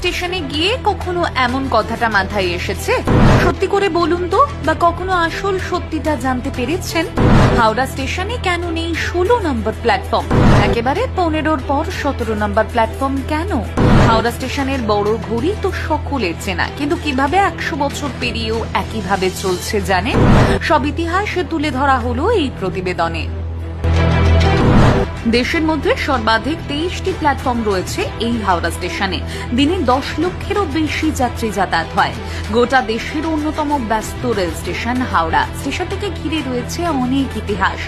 স্টেশনে গিয়ে কখনো এমন কথাটা মাথায় এসেছে? সত্যি করে বলুন তো, বা কখনো আসল সত্যিটা জানতে পেরেছেন? হাওড়া স্টেশনে কেন নেই ষোলো নম্বর প্ল্যাটফর্ম? একেবারে পনেরোর পর সতেরো নম্বর প্ল্যাটফর্ম কেন? হাওড়া স্টেশনের বড় ঘড়ি তো সকলের চেনা, কিন্তু কীভাবে একশো বছর পেরিয়েও একইভাবে চলছে জানেন? সব ইতিহাস তুলে ধরা হলো এই প্রতিবেদনে। দেশের মধ্যে সর্বাধিক তেইশটি প্ল্যাটফর্ম রয়েছে এই হাওড়া স্টেশনে। দিনে দশ লক্ষেরও বেশি যাত্রী যাতায়াত হয়। গোটা দেশের অন্যতম ব্যস্ত রেল স্টেশন হাওড়া। স্টেশনটিকে ঘিরে রয়েছে অনেক ইতিহাস।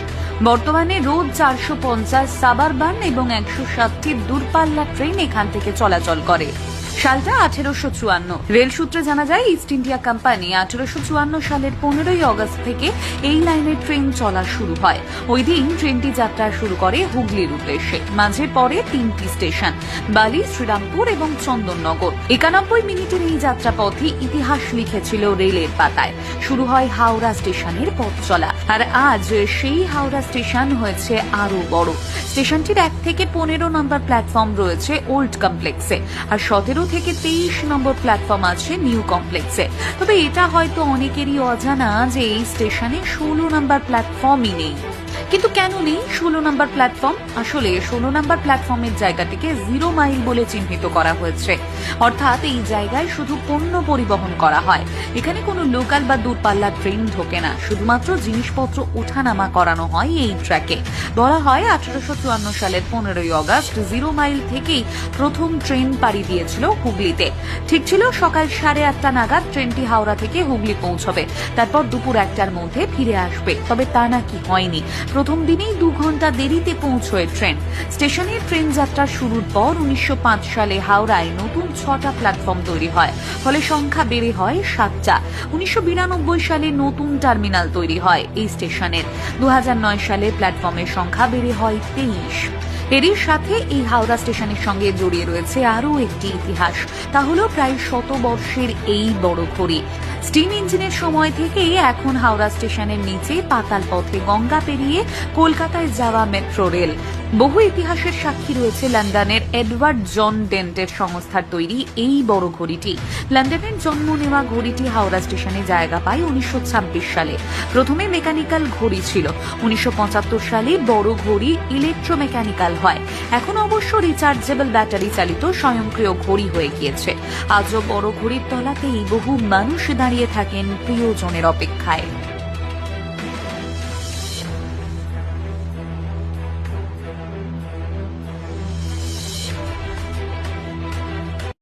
বর্তমানে রোজ চারশো পঞ্চাশ সাবারবান এবং একশো ষাটটি দূরপাল্লা ট্রেন এখান থেকে চলাচল করে। সালটা আঠেরোশো চুয়ান্ন। রেল সূত্রে জানা যায় ইস্ট ইন্ডিয়া কোম্পানি আঠেরোশো চুয়ান্ন সালের পনেরোই অগস্ট থেকে এই লাইনের ট্রেন চলা শুরু হয়। ওই দিন ট্রেনটি যাত্রা শুরু করে হুগলির উদ্দেশ্যে। মাঝে পরে তিনটি স্টেশন, বালি, শ্রীরামপুর এবং চন্দননগর। একানব্বই মিনিটের এই যাত্রাপথই ইতিহাস লিখেছিল রেলের পাতায়। শুরু হয় হাওড়া স্টেশনের পথ চলা। আর আজ সেই হাওড়া স্টেশন হয়েছে আরও বড়। স্টেশনটির এক থেকে পনেরো নম্বর প্ল্যাটফর্ম রয়েছে ওল্ড কমপ্লেক্সে। আর সতেরো থেকে তেইশ নম্বর প্ল্যাটফর্ম আছে নিউ কমপ্লেক্সে তবে এটা হয়তো অনেকেরই অজানা যে এই স্টেশনে ষোলো নম্বর প্ল্যাটফর্মই নেই। কিন্তু কেন নেই ষোলো নম্বর প্ল্যাটফর্ম? আসলে ষোলো নম্বর প্ল্যাটফর্মের জায়গাটিকে জিরো মাইল বলে চিহ্নিত করা হয়েছে। অর্থাৎ এই জায়গায় শুধু পণ্য পরিবহন করা হয়। এখানে কোনো লোকাল বা দূরপাল্লার ট্রেন ঢোকে না। শুধুমাত্র জিনিসপত্র ওঠানামা করানো হয় এই ট্র্যাকে। বলা হয় আঠারোশো চুয়ান্ন সালের পনেরোই অগস্ট জিরো মাইল থেকেই প্রথম ট্রেন পাড়ি দিয়েছিল হুগলিতে। ঠিক ছিল সকাল সাড়ে আটটা নাগাদ ট্রেনটি হাওড়া থেকে হুগলি পৌঁছবে। তারপর দুপুর একটার মধ্যে ফিরে আসবে। তবে তা নাকি হয়নি। প্রথম দিনেই দু ঘণ্টা দেরিতে পৌঁছয় ট্রেন। স্টেশনের ট্রেন যাত্রা শুরুর পর উনিশশো পাঁচ সালে হাওড়ায় নতুন ছটা প্ল্যাটফর্ম তৈরি হয়। ফলে সংখ্যা বেড়ে হয় সাতটা। উনিশশো বিরানব্বই সালে নতুন টার্মিনাল তৈরি হয় এই স্টেশনের। দু হাজার নয় সালে প্ল্যাটফর্মের সংখ্যা বেড়ে হয় তেইশ। এরই সাথে এই হাওড়া স্টেশনের সঙ্গে জড়িয়ে রয়েছে আরও একটি ইতিহাস। তা হলো প্রায় শত বর্ষের এই বড় ঘড়ি। স্টিম ইঞ্জিনের সময় থেকেই এখন হাওড়া স্টেশনের নিচে পাতাল পথে গঙ্গা পেরিয়ে কলকাতায় যাওয়া মেট্রো রেল। বহু ইতিহাসের সাক্ষী রয়েছে লন্ডনের এডওয়ার্ড জন ডেন্টের সংস্থার তৈরি এই বড় ঘড়িটি। লন্ডনের জন্ম নেওয়া ঘড়িটি হাওড়া স্টেশনে জায়গা পায় উনিশশো ছাব্বিশ সালে। প্রথমে মেকানিক্যাল ঘড়ি ছিল। উনিশশো পঁচাত্তর সালে বড় ঘড়ি ইলেকট্রোমেকানিক্যাল হয়। এখন অবশ্য রিচার্জেবল ব্যাটারি চালিত স্বয়ংক্রিয় ঘড়ি হয়ে গিয়েছে। আজও বড় ঘড়ির তলাতেই বহু মানুষ দাঁড়িয়ে থাকেন প্রিয়জনের অপেক্ষায়।